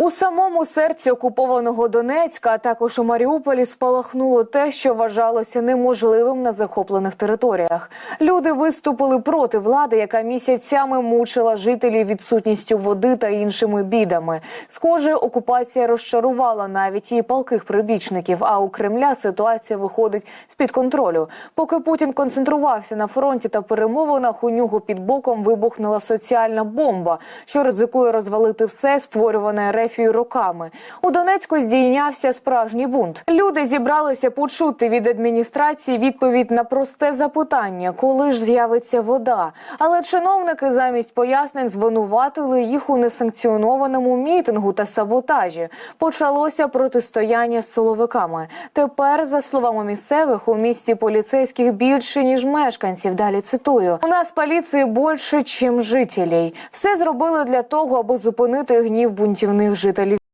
У самому серці окупованого Донецька, а також у Маріуполі, спалахнуло те, що вважалося неможливим на захоплених територіях. Люди виступили проти влади, яка місяцями мучила жителів відсутністю води та іншими бідами. Схоже, окупація розчарувала навіть і палких прибічників. А у Кремля ситуація виходить з під контролю. Поки Путін концентрувався на фронті та перемовинах, у нього під боком вибухнула соціальна бомба, що ризикує розвалити все, створюване рефію роками. У Донецьку здійнявся справжній бунт. Люди зібралися почути від адміністрації відповідь на просте запитання, коли ж з'явиться вода. Але чиновники замість пояснень звинуватили їх у несанкціонованому мітингу та саботажі. Почалося протистояння з силовиками. Тепер, за словами місцевих, у місті поліцейських більше ніж мешканців. Далі цитую: у нас поліції більше, ніж жителів. Все зробили для того, аби зупинити гнів бунтівних жителів.